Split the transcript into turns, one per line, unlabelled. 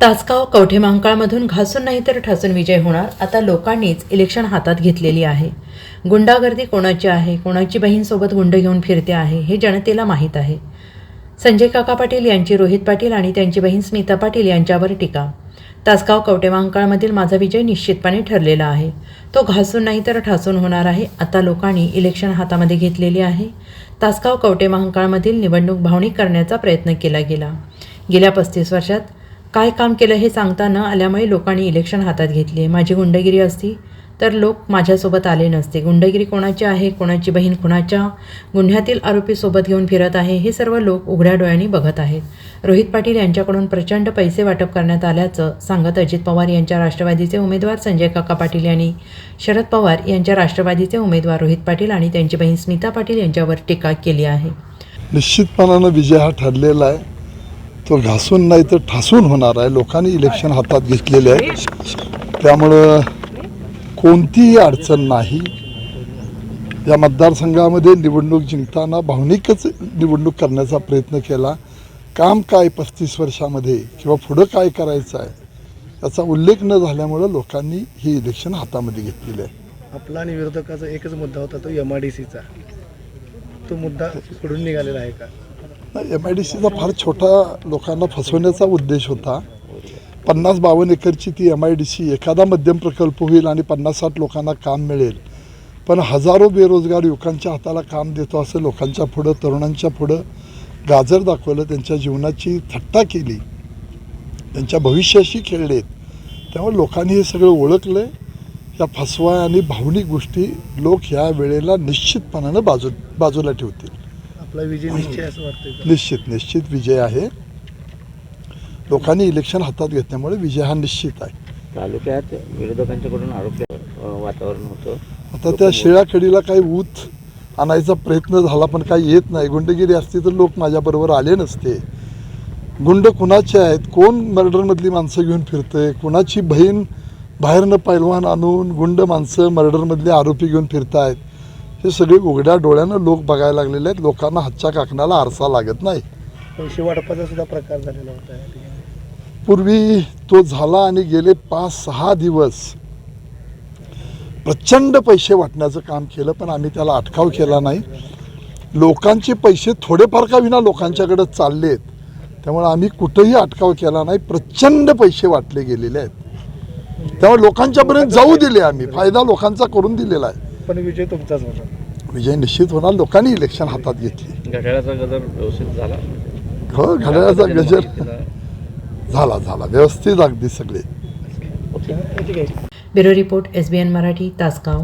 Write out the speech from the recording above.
तासगाव कवठे महांकाळमधून घासून नाही तर ठासून विजय होणार. आता लोकांनीच इलेक्शन हातात घेतलेली आहे. गुंडागर्दी कोणाची आहे? कोणाची बहीणसोबत गुंड घेऊन फिरते आहे? हे जनतेला माहीत आहे. संजय काका पाटील यांची रोहित पाटील आणि त्यांची बहीण स्मिता पाटील यांच्यावर टीका. तासगाव कवटे महांकाळमधील माझा विजय निश्चितपणे ठरलेला आहे. तो घासून नाही तर ठासून होणार आहे आता लोकांनी इलेक्शन हातामध्ये घेतलेली आहे. तासगाव कवटे महांकाळमधील निवडणूक भावनिक करण्याचा प्रयत्न केला गेला. गेल्या पस्तीस वर्षात काय काम केलं हे सांगता न आल्यामुळे लोकांनी इलेक्शन हातात घेतली माझी गुंडगिरी असती तर लोक माझ्यासोबत आले नसते. गुंडगिरी कोणाची आहे कोणाची बहीण कुणाच्या गुन्ह्यातील आरोपी सोबत घेऊन फिरत आहे हे सर्व लोक उघड्या डोळ्यांनी बघत आहेत. रोहित पाटील यांच्याकडून प्रचंड पैसे वाटप करण्यात आल्याचं सांगत अजित पवार यांच्या राष्ट्रवादीचे उमेदवार संजय काका पाटील यांनी शरद पवार यांच्या राष्ट्रवादीचे उमेदवार रोहित पाटील आणि त्यांची बहीण स्मिता पाटील यांच्यावर टीका केली आहे.
निश्चितपणानं विजय हा ठरलेला आहे. तो घासून नाही तर ठासून होणार आहे. लोकांनी इलेक्शन हातात घेतलेले आहे त्यामुळं कोणतीही अडचण नाही. या मतदारसंघामध्ये निवडणूक जिंकताना भावनिकच निवडणूक करण्याचा प्रयत्न केला. काम काय पस्तीस वर्षामध्ये किंवा पुढं काय करायचं आहे याचा उल्लेख न झाल्यामुळं लोकांनी ही इलेक्शन हातामध्ये घेतलेली आहे.
आपला आणि विरोधकाचा एकच मुद्दा होता तो एम आय डी सीचा तो मुद्दा पुढून निघालेला आहे का?
एम आय डी सीचा फार छोटा लोकांना फसवण्याचा उद्देश होता. पन्नास बावन्न एकरची ती एम आय डी सी एखादा मध्यम प्रकल्प होईल आणि पन्नास साठ लोकांना काम मिळेल. पण हजारो बेरोजगार युवकांच्या हाताला काम देतो असं लोकांच्या पुढं तरुणांच्या पुढं गाजर दाखवलं त्यांच्या जीवनाची थट्टा केली. त्यांच्या भविष्याशी खेळलेत. त्यामुळे लोकांनी हे सगळं ओळखलं आहे या फसवा आणि भावनिक गोष्टी लोक ह्या वेळेला निश्चितपणानं बाजू बाजूला ठेवतील.
आपला विजय निश्चय असं वाटतंय का?
निश्चित निश्चित विजय आहे. लोकांनी इलेक्शन हातात घेतल्यामुळे विजय हा निश्चित आहे.
तालुक्यात विरोधकांच्याकडून आरोप अ, वातावरण होतं.
आता त्या शिळ्या कडीला काही ऊत आणायचा प्रयत्न झाला पण काही येत नाही. गुंडगिरी असती तर लोक माझ्याबरोबर आले नसते. गुंड कुणाचे आहेत? कोण मर्डरमधली माणसं घेऊन फिरतंय? कुणाची बहीण बाहेरनं पैलवान आणून गुंड माणसं मर्डरमधले आरोपी घेऊन फिरतायत? हे सगळे उघड्या डोळ्यानं लोक बघायला लागलेले आहेत. लोकांना हातच्या काकणाला आरसा लागत नाही.
पैसे वाटपाचा सुद्धा प्रकार झालेला होता
पूर्वी तो झाला आणि गेले पाच सहा दिवस. प्रचंड पैसे वाटण्याचं काम केलं पण आम्ही त्याला अटकाव केला नाही. लोकांचे पैसे थोडेफार का विना लोकांच्याकडे चाललेत त्यामुळे आम्ही कुठंही अटकाव केला नाही. प्रचंड पैसे वाटले गेलेले आहेत. त्यामुळे लोकांच्यापर्यंत जाऊ दिले आम्ही. फायदा लोकांचा करून दिलेला आहे.
पण विजय तुमचाच होता
विजय निश्चित होणार. लोकांनी इलेक्शन हातात घेतली.
घड्याळाचा गजर व्यवस्थित झाला.
हो घड्याळाचा गजर झाला झाला. व्यवस्थित अगदी सगळे.
ओके.
ठीक आहे
bureau report S B N Marathi Tasgaon.